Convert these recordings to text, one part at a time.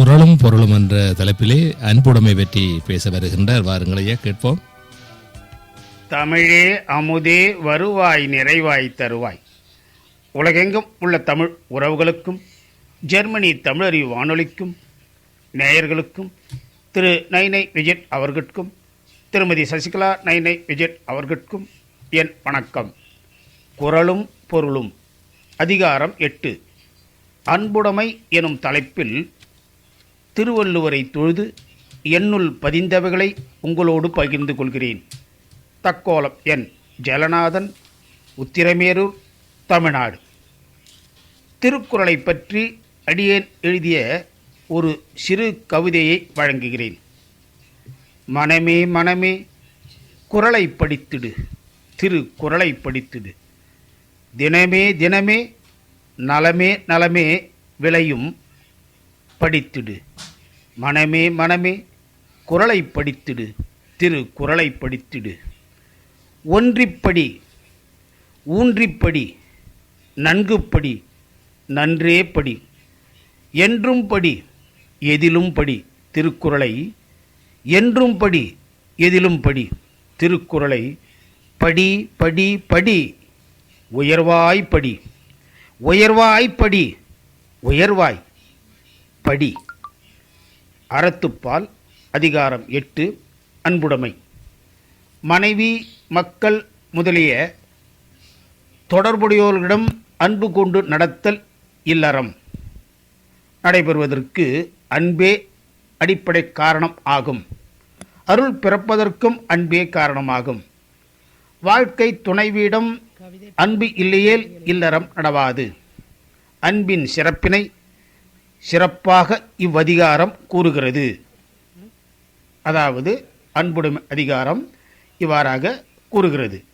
குரலும் பொருளும் என்ற தலைப்பிலே அன்புடைமை பற்றி பேச வருகின்றார். வாருங்களையா கேட்போம். தமிழே அமுதே வருவாய் நிறைவாய் தருவாய். உலகெங்கும் உள்ள தமிழ் உறவுகளுக்கும் ஜெர்மனி தமிழறிவு வானொலிக்கும் நேயர்களுக்கும் திரு நைனை விஜய் அவர்களுக்கும் திருமதி சசிகலா நைனை விஜய் அவர்களுக்கும் என் வணக்கம். குரலும் பொருளும். அதிகாரம் எட்டு. அன்புடைமை எனும் தலைப்பில் திருவள்ளுவரை தொழுது என்னுள் பதிந்தவைகளை உங்களோடு பகிர்ந்து கொள்கிறேன். தக்கோலம் என் ஜலநாதன் உத்திரமேரூர் தமிழ்நாடு. திருக்குறளை பற்றி அடியேன் எழுதிய ஒரு சிறு கவிதையை வழங்குகிறேன். மனமே மனமே குறளை படித்திடு. திரு படித்திடு. தினமே தினமே நலமே நலமே விளையும் படித்திடு. மனமே மனமே குறளை படித்திடு. திரு குரலை படித்திடு. ஒன்றிப்படி ஊன்றிப்படி நன்கு படி நன்றே படி என்றும் படி எதிலும் படி திருக்குறளை. என்றும் படி எதிலும் படி திருக்குறளை. படி படி படி உயர்வாய் படி உயர்வாய் படி உயர்வாய். படி. அறத்துப்பால் அதிகாரம் எட்டு அன்புடைமை. மனைவி மக்கள் முதலிய தொடர்புடையோர்களிடம் அன்பு கொண்டு நடத்தல் இல்லறம். நடைபெறுவதற்கு அன்பே அடிப்படை காரணம் ஆகும். அருள் பிறப்பதற்கும் அன்பே காரணமாகும். வாழ்க்கை துணைவியிடம் அன்பு இல்லையேல் இல்லறம் நடவாது. அன்பின் சிறப்பினை சிறப்பாக இவ்வதிகாரம் கூறுகிறது. அதாவது அன்புடைமை அதிகாரம் இவ்வாறாக கூறுகிறது.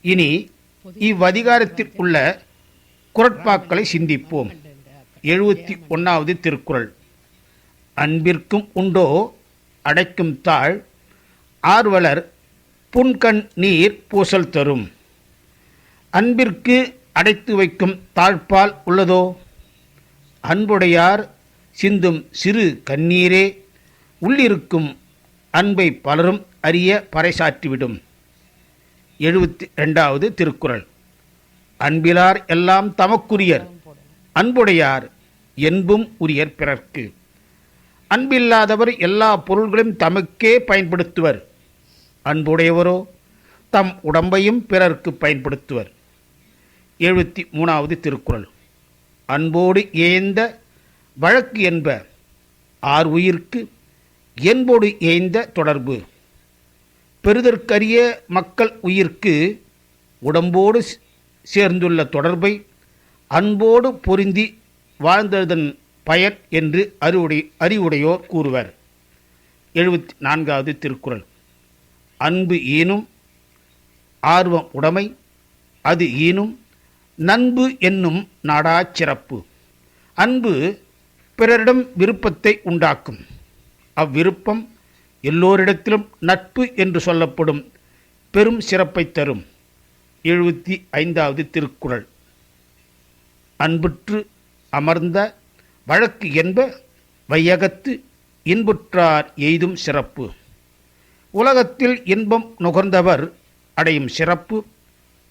இனி இவ்வதிகாரத்தில் உள்ள குரட்பாக்களை சிந்திப்போம். எழுபத்தி ஒன்றாவது திருக்குறள். அன்பிற்கும் உண்டோ அடைக்கும் தாழ் ஆர்வலர் புன்கண் நீர் பூசல் தரும். அன்பிற்கு அடைத்து வைக்கும் தாழ்பால் உள்ளதோ? அன்புடையார் சிந்தும் சிறு கண்ணீரே உள்ளிருக்கும் அன்பை பலரும் அறிய பறைசாற்றிவிடும். எழுபத்தி ரெண்டாவது திருக்குறள். அன்பிலார் எல்லாம் தமக்குரியர் அன்புடையார் என்பும் உரியர் பிறர்க்கு. அன்பில்லாதவர் எல்லா பொருள்களையும் தமக்கே பயன்படுத்துவர். அன்புடையவரோ தம் உடம்பையும் பிறர்க்கு பயன்படுத்துவர். எழுபத்தி மூணாவது திருக்குறள். அன்போடு ஏய்ந்த வழக்கு என்ப ஆர் உயிர்க்கு என்போடு ஏய்ந்த தொடர்பு. பெறுதற்கரிய மக்கள் உயிர்க்கு உடம்போடு சேர்ந்துள்ள தொடர்பை அன்போடு பொருந்தி வாழ்ந்ததன் பயன் என்று அறிவுடை அறிவுடையோர் கூறுவர். எழுபத்தி நான்காவது திருக்குறள். அன்பு ஈனும் ஆர்வம் உடைமை அது ஈனும் நண்பு என்னும் நாடா சிறப்பு அன்பு பிறரிடம் விருப்பத்தை உண்டாக்கும். அவ்விருப்பம் எல்லோரிடத்திலும் நட்பு என்று சொல்லப்படும் பெரும் சிறப்பை தரும். எழுபத்தி ஐந்தாவது திருக்குறள். அன்புற்று அமர்ந்த வழக்கு என்ப வையகத்து இன்புற்றார் எய்தும் சிறப்பு. உலகத்தில் இன்பம் நுகர்ந்தவர் அடையும் சிறப்பு.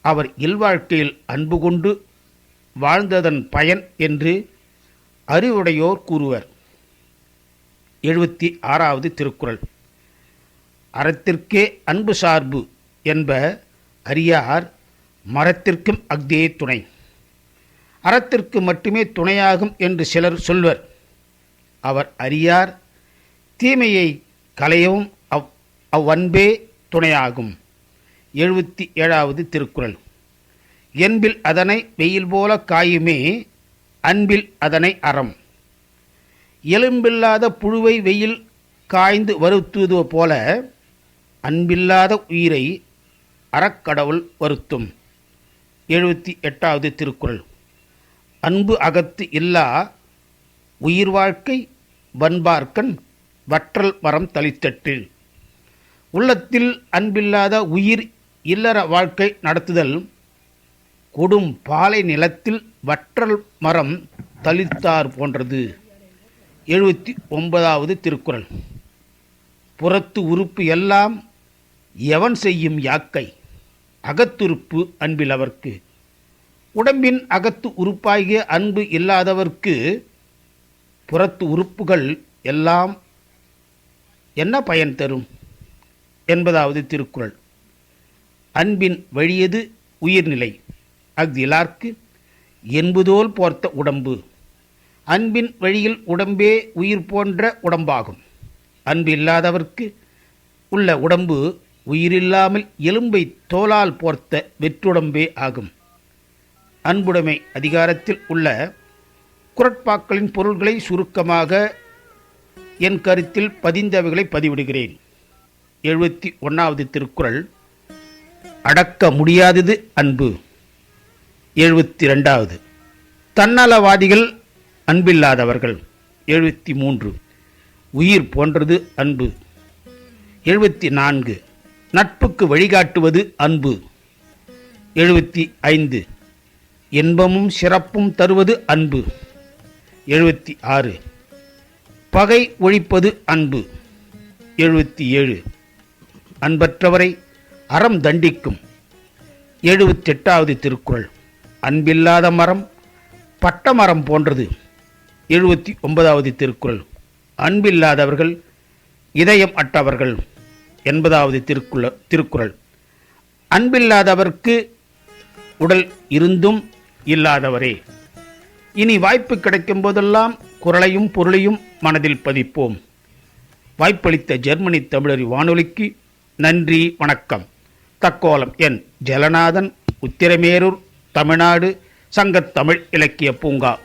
அவர் இல்வாழ்க்கையில் அன்பு கொண்டு வாழ்ந்ததன் பயன் என்று அறிவுடையோர் கூறுவர். எழுபத்தி ஆறாவது திருக்குறள். அறத்திற்கே அன்பு சார்பு என்ப அறியார் மரத்திற்கும் அக்தியே துணை. அறத்திற்கு மட்டுமே துணையாகும் என்று சிலர் சொல்வர். அவர் அறியார் தீமையை களையவும் அவ் அவ்வன்பே துணையாகும். எழுபத்தி ஏழாவது திருக்குறள். என்பில் அதனை வெயில் போல காயுமே அன்பில் அதனை அறம். எலும்பில்லாத புழுவை வெயில் காய்ந்து வருத்துவது போல அன்பில்லாத உயிரை அறக்கடவுள் வருத்தும். எழுபத்தி எட்டாவது திருக்குறள். அன்பு அகத்து இல்லா உயிர் வாழ்க்கை வன்பார்க்கன் வற்றல் மரம் தளித்தட்டு. உள்ளத்தில் அன்பில்லாத உயிர் இல்லற வாழ்க்கை நடத்துதல் கொடும் பாலை நிலத்தில் வற்றல் மரம் தளிர்த்தார் போன்றது. எழுபத்தி ஒன்பதாவது திருக்குறள். புறத்து உறுப்பு எல்லாம் எவன் செய்யும் யாக்கை? அகத்துறுப்பு அன்பில் அவர்க்கு. உடம்பின் அகத்து உறுப்பாகிய அன்பு இல்லாதவர்க்கு புறத்து உறுப்புகள் எல்லாம் என்ன பயன் தரும்? என்பதாவது திருக்குறள். அன்பின் வழியது உயிர்நிலை. அஃதிலார்க்கு என்புதோல் போர்த்த உடம்பு. அன்பின் வழியில் உடம்பே உயிர் போன்ற உடம்பாகும். அன்பு இல்லாதவர்க்கு உள்ள உடம்பு உயிரில்லாமல் எலும்பை தோலால் போர்த்த வெற்றுடம்பே ஆகும். அன்புடைமை அதிகாரத்தில் உள்ள குரட்பாக்களின் பொருள்களை சுருக்கமாக என் கருத்தில் பதிந்தவைகளை பதிவிடுகிறேன். எழுபத்தி ஒன்றாவது திருக்குறள் அடக்க முடியாதது அன்பு. எழுபத்தி ரெண்டாவது தன்னலவாதிகள் அன்பில்லாதவர்கள். எழுபத்தி மூன்று உயிர் போன்றது அன்பு. எழுபத்தி நான்கு நட்புக்கு வழிகாட்டுவது அன்பு. எழுபத்தி ஐந்து இன்பமும் சிறப்பும் தருவது அன்பு. எழுபத்தி ஆறு பகை ஒழிப்பது அன்பு. எழுபத்தி ஏழு அன்பற்றவரை அறம் தண்டிக்கும். எழுபத்தெட்டாவது திருக்குறள். அன்பில்லாத மரம் பட்ட மரம் போன்றது. எழுபத்தி ஒன்பதாவது திருக்குறள். அன்பில்லாதவர்கள் இதயம் அட்டவர்கள் எண்பதாவது திருக்குற திருக்குறள். அன்பில்லாதவர்க்கு உடல் இருந்தும் இல்லாதவரே. இனி வாய்ப்பு கிடைக்கும் போதெல்லாம் குரலையும் பொருளையும் மனதில் பதிப்போம். வாய்ப்பளித்த ஜெர்மனி தமிழறி வானொலிக்கு நன்றி வணக்கம். தக்கோலம் என் ஜலநாதன் உத்திரமேரூர். தமிழ்நாடு சங்கத் தமிழ் இலக்கிய பூங்கா.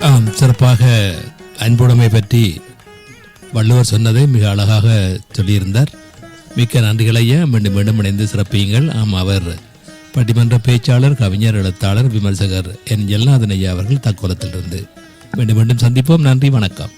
ஆம் சிறப்பாக அன்புடைமை பற்றி வள்ளுவர் சொன்னதை மிக அழகாக சொல்லியிருந்தார். மிக்க நன்றிகளையே மீண்டும் மீண்டும் இணைந்து சிறப்பியுங்கள். ஆம் அவர் பட்டிமன்ற பேச்சாளர் கவிஞர் எழுத்தாளர் விமர்சகர் என் ஜெல்லாதன் ஐயா அவர்கள் தக்கோலத்திலிருந்து மீண்டும் மீண்டும் சந்திப்போம். நன்றி வணக்கம்.